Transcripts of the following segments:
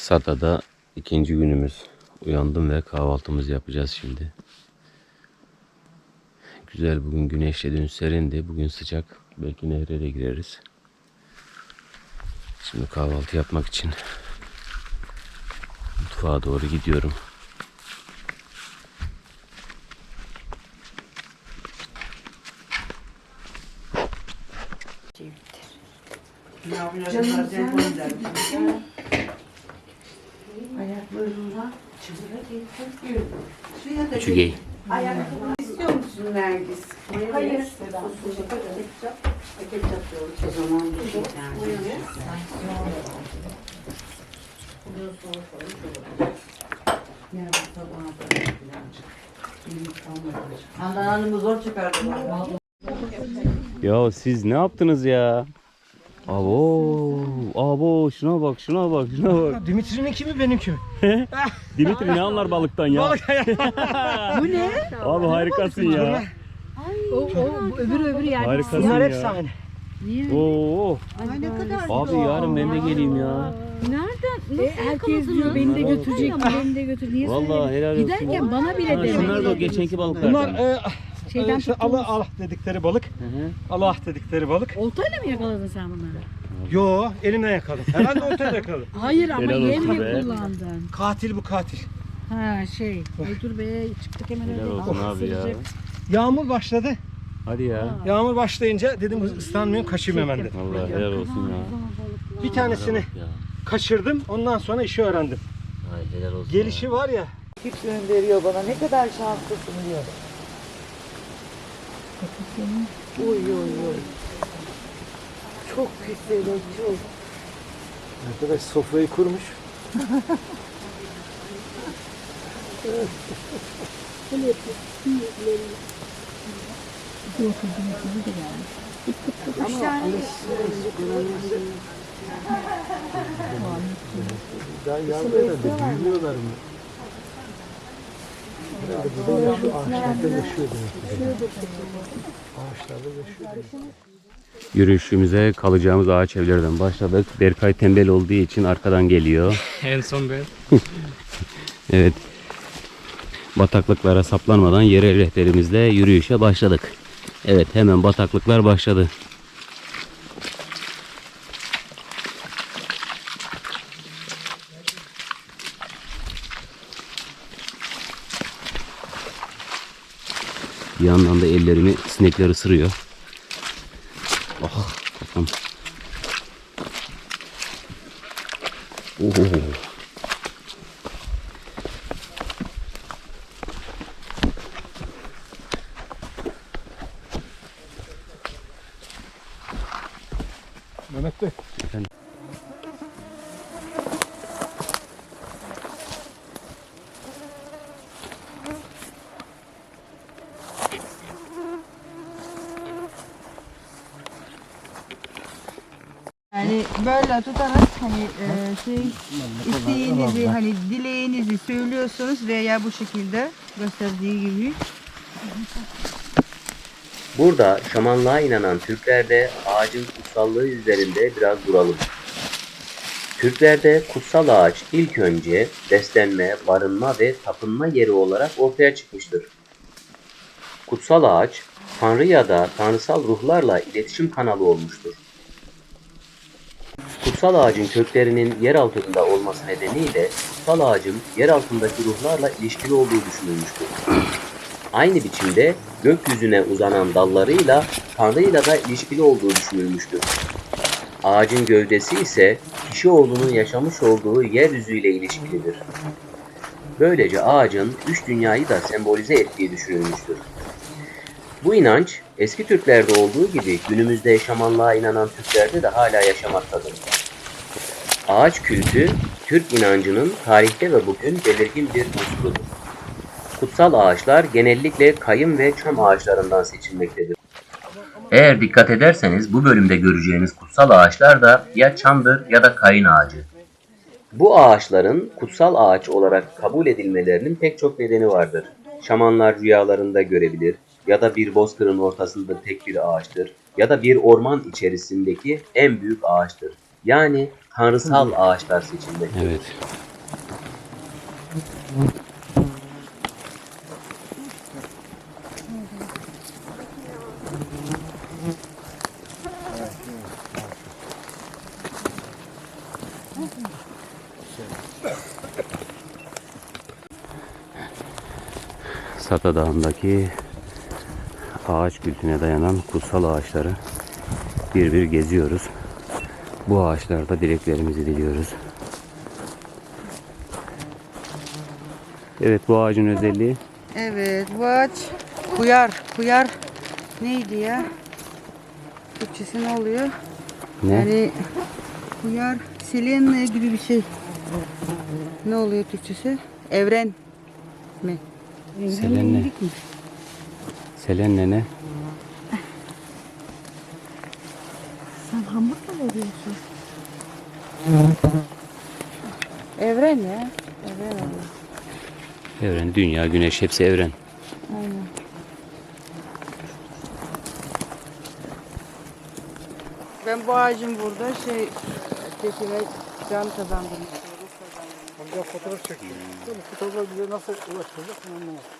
Sata'da ikinci günümüz. Uyandım ve kahvaltımızı yapacağız şimdi. Güzel bugün güneşli dün serindi. Bugün sıcak. Belki nehre de gireriz. Şimdi kahvaltı yapmak için mutfağa doğru gidiyorum. Ayaklarından çıbıra getirmiyor. Suya da Küçüğey. istiyor musun Nergis? Hayır. O zaman bir şey Yarın sabaha da birazcık. Yemek kalmadı. Handan Hanım'ı zor çıkardı. Ya siz ne yaptınız ya? Abo, abo şuna bak, şuna bak, şuna bak. Dimitri'nin kimi benimki mi? Dimitri ne anlar balıktan ya? Balık Bu ne? Abi harikasın ya. O, o öbür öbür yani. Harikasın Bunlar hepsi ya. aynı. Oo. Ay, ne kadar Abi yarın ben de geleyim ya. Nereden? E, herkes diyor beni de götürecek, beni de götür. Niye Vallahi helal olsun. Giderken bana bile Ha, demek. şunlar da o geçenki balıklardan. Bunlar e, Şeyden e, işte tuttuğumuz- Allah Allah dedikleri balık. Hı hı. Allah dedikleri balık. Oltayla mı yakaladın sen bunları? Yo elimden yakaladım. Herhalde ortada yakaladım. Hayır ama Helal yem mi kullandın? Katil bu katil. Ha şey. Dur be çıktık hemen Helal öyle. olsun abi ya. ısıracak. Yağmur başladı. Hadi ya. Yağmur başlayınca dedim ıslanmayayım kaçayım hemen dedim. Vallahi helal olsun ya. Bir tanesini Ya. kaçırdım. Ondan sonra işi öğrendim. Ay helal olsun. Gelişi var ya. Tip gönderiyor bana. Ne kadar şanslısın diyor. Oy oy oy. Çok güzel o çok. Arkadaş sofrayı kurmuş. Daha yavru herhalde büyümüyorlar mı? Herhalde burada yaşıyor, ağaçlarda yaşıyor demek ki. Ağaçlarda yaşıyor demek. Yürüyüşümüze kalacağımız ağaç evlerden başladık. Berkay tembel olduğu için arkadan geliyor. En son ben. Evet. Bataklıklara saplanmadan yerel rehberimizle yürüyüşe başladık. Evet hemen bataklıklar başladı. Bir yandan da ellerimi sinekler ısırıyor. Oh kafam. Oo. Mehmet Bey. Yani böyle tutarak hani e, şey isteğinizi hani dileğinizi söylüyorsunuz veya bu şekilde gösterdiği gibi Burada şamanlığa inanan Türklerde ağacın kutsallığı üzerinde biraz duralım. Türklerde kutsal ağaç ilk önce beslenme, barınma ve tapınma yeri olarak ortaya çıkmıştır. Kutsal ağaç, tanrı ya da tanrısal ruhlarla iletişim kanalı olmuştur. Kutsal ağacın köklerinin yer altında olması nedeniyle kutsal ağacın yer altındaki ruhlarla ilişkili olduğu düşünülmüştür. Aynı biçimde gökyüzüne uzanan dallarıyla Tanrı'yla da ilişkili olduğu düşünülmüştür. Ağacın gövdesi ise kişi oğlunun yaşamış olduğu yeryüzüyle ilişkilidir. Böylece ağacın üç dünyayı da sembolize ettiği düşünülmüştür. Bu inanç eski Türklerde olduğu gibi günümüzde şamanlığa inanan Türklerde de hala yaşamaktadır. Ağaç kültü Türk inancının tarihte ve bugün belirgin bir unsurudur. Kutsal ağaçlar genellikle kayın ve çam ağaçlarından seçilmektedir. Eğer dikkat ederseniz bu bölümde göreceğiniz kutsal ağaçlar da ya çamdır ya da kayın ağacı. Bu ağaçların kutsal ağaç olarak kabul edilmelerinin pek çok nedeni vardır. Şamanlar rüyalarında görebilir ya da bir bozkırın ortasında tek bir ağaçtır ya da bir orman içerisindeki en büyük ağaçtır. Yani tanrısal ağaçlar seçilmektedir. Evet. Sata Dağı'ndaki ağaç kültüne dayanan kutsal ağaçları bir bir geziyoruz. Bu ağaçlarda dileklerimizi diliyoruz. Evet bu ağacın özelliği Evet bu ağaç kuyar. Kuyar neydi ya? Türkçesi ne oluyor? ne? Yani kuyar selene gibi bir şey. Ne oluyor Türkçesi? Evren mi? Selenne. Selenne ne? Sen hamburger mı arıyorsun? Evren ya. Evren oluyor. Evren, dünya, güneş hepsi evren. Aynen. Ben bu ağacın burada şey çekime can kazandım. Amca fotoğraf çekiyor. Bu fotoğraflar bize nasıl ulaştıracak ben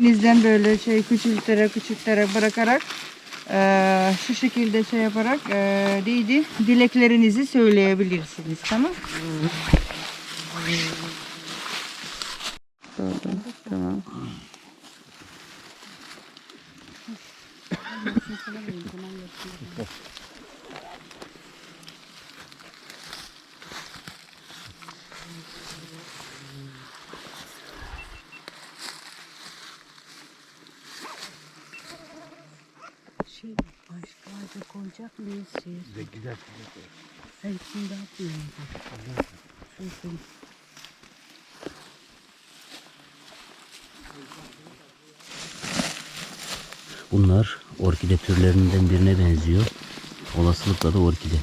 Denizden böyle şey küçültere küçültere bırakarak eee, şu şekilde şey yaparak eee neydi? Dileklerinizi söyleyebilirsiniz tamam? Oldu, Tamam. Şey başka ağaca koyacak mıyız şey? Gider. Sen şimdi atmıyorsun. Çünkü Bunlar orkide türlerinden birine benziyor. Olasılıkla da orkide.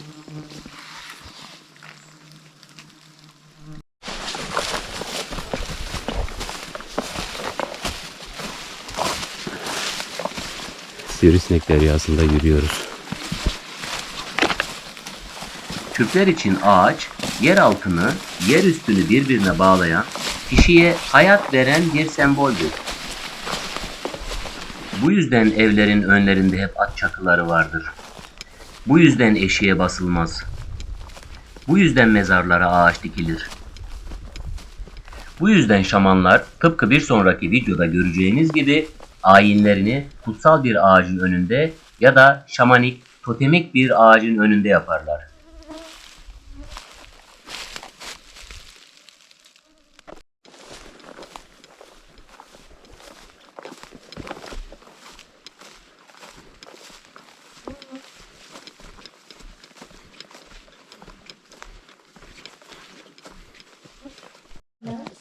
Sivrisinek deryasında yürüyoruz. Türkler için ağaç, yer altını, yer üstünü birbirine bağlayan, kişiye hayat veren bir semboldür. Bu yüzden evlerin önlerinde hep at çakıları vardır. Bu yüzden eşiğe basılmaz. Bu yüzden mezarlara ağaç dikilir. Bu yüzden şamanlar tıpkı bir sonraki videoda göreceğiniz gibi ayinlerini kutsal bir ağacın önünde ya da şamanik, totemik bir ağacın önünde yaparlar.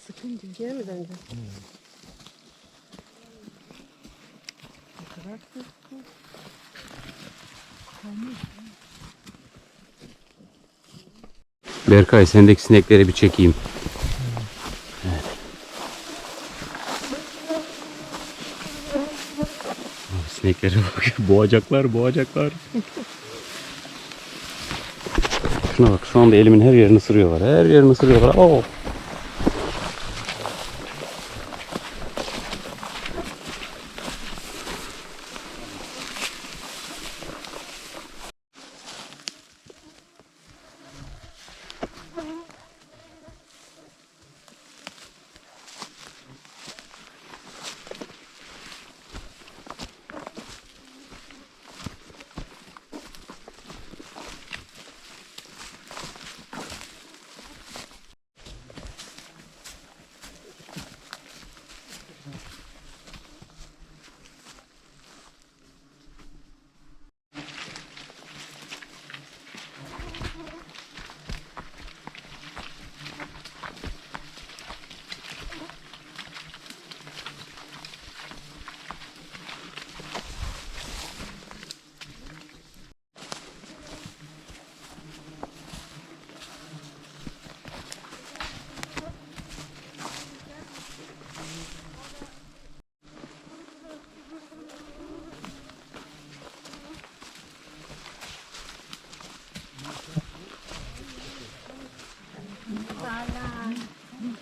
sıkınca. Geri mi döndün? Berkay sendeki sinekleri bir çekeyim. Evet. Abi Sineklere bak. Boğacaklar, boğacaklar. Şuna bak şu anda elimin her yerini ısırıyorlar. Her yerini ısırıyorlar.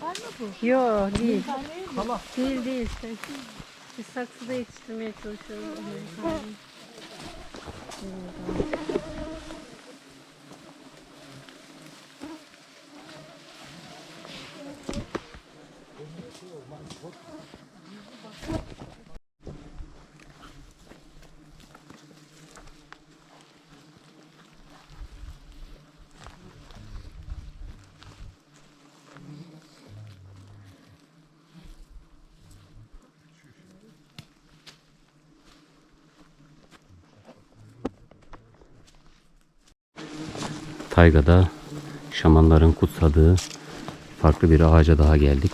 Oo. Yok değil. Değil değil. Biz saksıda yetiştirmeye çalışıyoruz. Taygada şamanların kutsadığı farklı bir ağaca daha geldik.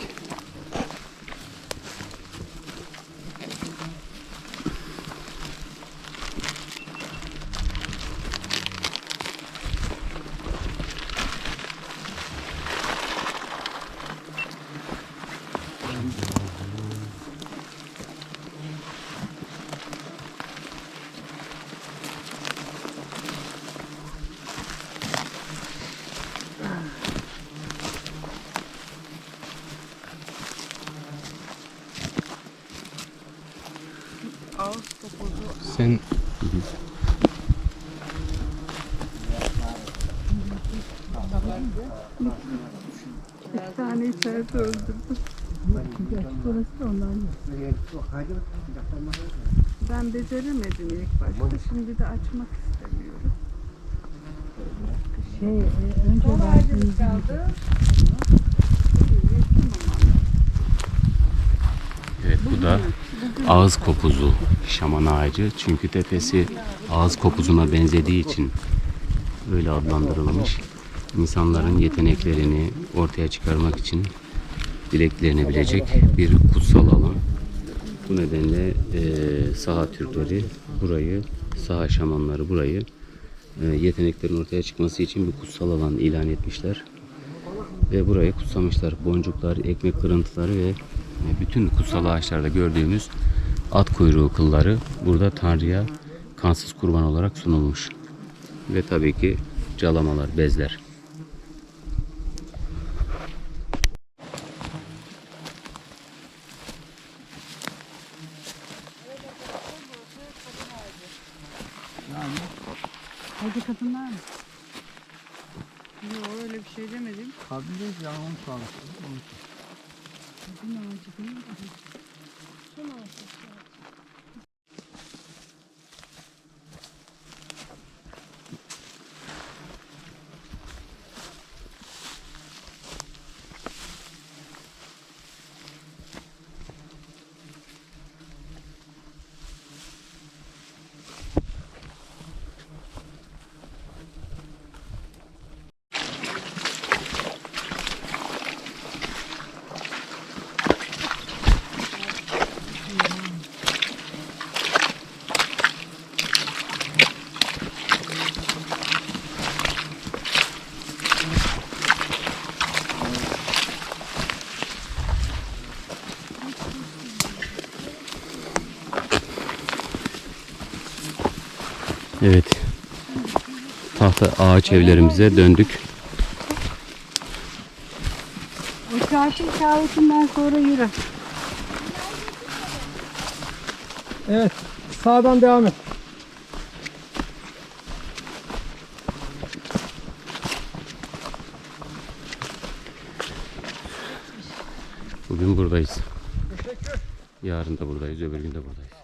Bir tane içeride öldürdüm. Burası da ondan. Ben beceremedim ilk başta. Şimdi de açmak istemiyorum. Şey, önce verdiğiniz Evet bu da ağız kopuzu şaman ağacı. Çünkü tepesi ağız kopuzuna benzediği için öyle adlandırılmış. İnsanların yeteneklerini ortaya çıkarmak için dileklenebilecek bir kutsal alan. Bu nedenle eee saha Türkleri burayı, saha şamanları burayı eee, yeteneklerin ortaya çıkması için bir kutsal alan ilan etmişler ve burayı kutsamışlar. Boncuklar, ekmek kırıntıları ve e, bütün kutsal ağaçlarda gördüğümüz at kuyruğu kılları burada Tanrı'ya kansız kurban olarak sunulmuş. Ve tabii ki calamalar, bezler. Hadi kadınlar mı? Yok öyle bir şey demedim. kadın ya onu sağlık. Kadın ağacı değil mi? Evet. Tahta ağaç evlerimize döndük. O çarşı işaretinden sonra yürü. Evet. Sağdan devam et. Bugün buradayız. Yarın da buradayız, öbür gün de buradayız.